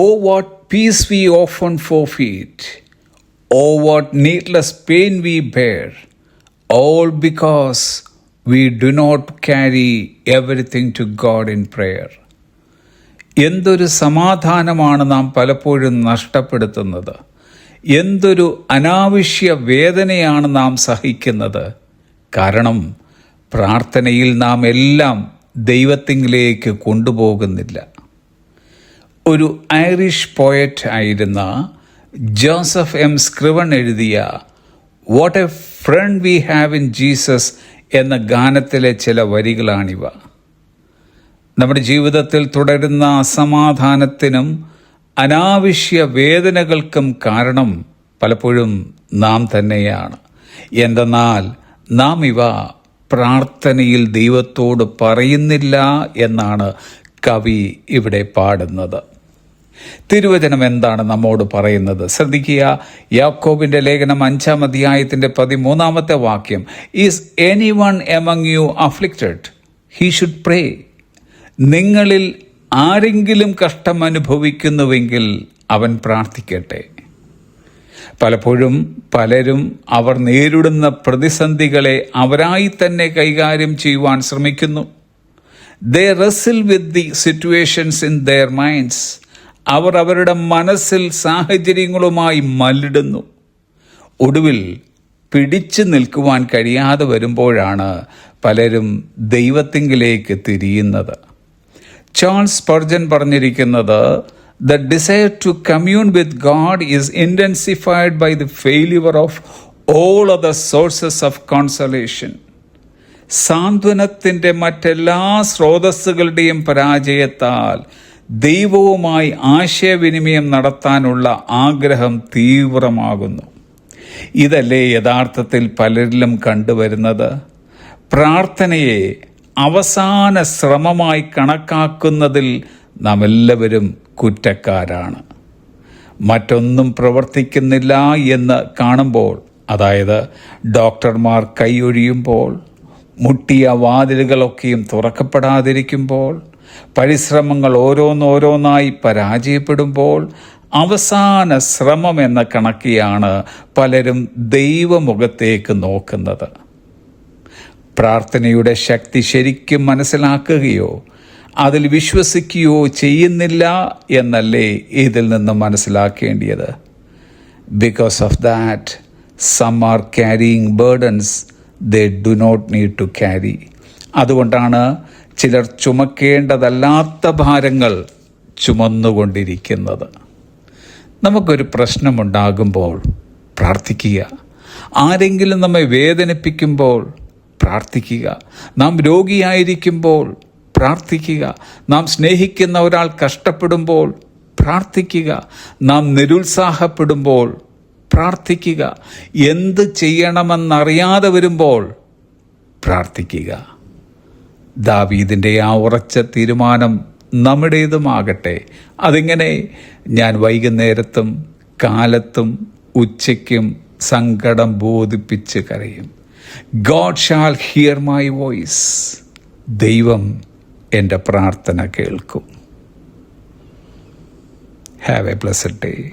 Oh, what peace we often forfeit. Oh, what needless pain we bear. All because we do not carry everything to God in prayer. എന്തൊരു സമാധാനമാണ് നാം പലപ്പോഴും നഷ്ടപ്പെടുത്തുന്നത് എന്തൊരു അനാവശ്യ വേദനയാണ് നാം സഹിക്കുന്നത് കാരണം പ്രാർത്ഥനയിൽ നാം എല്ലാം ദൈവത്തിങ്കിലേക്ക് കൊണ്ടുപോകുന്നില്ല ഒരു ഐറിഷ് പോയറ്റ് ആയിരുന്ന ജോസഫ് എം. സ്ക്രിവൺ എഴുതിയ what a friend we have in Jesus എന്ന ഗാനത്തിലെ ചില വരികളാണിവ. നമ്മുടെ ജീവിതത്തിൽ തുടരുന്ന അസമാധാനത്തിനും അനാവശ്യ വേദനകൾക്കും കാരണം പലപ്പോഴും നാം തന്നെയാണ്. എന്തെന്നാൽ നാം ഇവ പ്രാർത്ഥനയിൽ ദൈവത്തോട് പറയുന്നില്ല എന്നാണ് കവി ഇവിടെ പാടുന്നത്. തിരുവചനം എന്താണ് നമ്മോട് പറയുന്നത്? ശ്രദ്ധിക്കുക. യാക്കോബിന്റെ ലേഖനം അഞ്ചാം അധ്യായത്തിന്റെ പതിമൂന്നാമത്തെ വാക്യം. Is anyone among you afflicted he should pray നിങ്ങളിൽ ആരെങ്കിലും കഷ്ടം അനുഭവിക്കുന്നുവെങ്കിൽ അവൻ പ്രാർത്ഥിക്കട്ടെ. പലപ്പോഴും പലരും അവർ നേരിടുന്ന പ്രതിസന്ധികളെ അവരായി തന്നെ കൈകാര്യം ചെയ്യുവാൻ ശ്രമിക്കുന്നു. They wrestle with the situations in their minds അവർ അവരുടെ മനസ്സിൽ സാഹചര്യങ്ങളുമായി മല്ലിടുന്നു. ഒടുവിൽ പിടിച്ചു നിൽക്കുവാൻ കഴിയാതെ വരുമ്പോഴാണ് പലരും ദൈവത്തിങ്കിലേക്ക് തിരിയുന്നത്. ചാൾസ് പർജൻ പറഞ്ഞിരിക്കുന്നത് the desire to commune with God is intensified by the failure of all other sources of consolation സാന്ത്വനത്തിന്റെ മറ്റെല്ലാ സ്രോതസ്സുകളുടെയും പരാജയത്താൽ ദൈവവുമായി ആശയവിനിമയം നടത്താനുള്ള ആഗ്രഹം തീവ്രമാകുന്നു. ഇതല്ലേ യഥാർത്ഥത്തിൽ പലരിലും കണ്ടുവരുന്നത്? പ്രാർത്ഥനയെ അവസാന ശ്രമമായി കണക്കാക്കുന്നതിൽ നാം കുറ്റക്കാരാണ്. മറ്റൊന്നും പ്രവർത്തിക്കുന്നില്ല എന്ന് കാണുമ്പോൾ അതായത് ഡോക്ടർമാർ കൈയൊഴിയുമ്പോൾ മുട്ടിയ വാതിലുകളൊക്കെയും തുറക്കപ്പെടാതിരിക്കുമ്പോൾ പരിശ്രമങ്ങൾ ഓരോന്നോരോന്നായി പരാജയപ്പെടുമ്പോൾ അവസാന ശ്രമം എന്ന കണക്കിയാണ് പലരും ദൈവമുഖത്തേക്ക് നോക്കുന്നത്. പ്രാർത്ഥനയുടെ ശക്തി ശരിക്കും മനസ്സിലാക്കുകയോ അതിൽ വിശ്വസിക്കുകയോ ചെയ്യുന്നില്ല എന്നല്ലേ ഇതിൽ നിന്ന് മനസ്സിലാക്കേണ്ടിയത്. Because of that some are carrying burdens they do not need to carry അതുകൊണ്ടാണ് ചിലർ ചുമക്കേണ്ടതല്ലാത്ത ഭാരങ്ങൾ ചുമന്നുകൊണ്ടിരിക്കുന്നത്. നമുക്കൊരു പ്രശ്നമുണ്ടാകുമ്പോൾ പ്രാർത്ഥിക്കുക. ആരെങ്കിലും നമ്മെ വേദനിപ്പിക്കുമ്പോൾ പ്രാർത്ഥിക്കുക. നാം രോഗിയായിരിക്കുമ്പോൾ പ്രാർത്ഥിക്കുക. നാം സ്നേഹിക്കുന്ന ഒരാൾ കഷ്ടപ്പെടുമ്പോൾ പ്രാർത്ഥിക്കുക. നാം നിരുത്സാഹപ്പെടുമ്പോൾ പ്രാർത്ഥിക്കുക. എന്ത് ചെയ്യണമെന്നറിയാതെ വരുമ്പോൾ പ്രാർത്ഥിക്കുക. ദാവീദിന്റെ ആ ഉറച്ച തീരുമാനം നമ്മുടേതുമാകട്ടെ. അതിങ്ങനെ ഞാൻ വൈകുന്നേരത്തും കാലത്തും ഉച്ചയ്ക്കും സങ്കടം ബോധിപ്പിച്ച് കരയും. God shall hear my voice ദൈവം എന്റെ പ്രാർത്ഥന കേൾക്കും. Have A plus day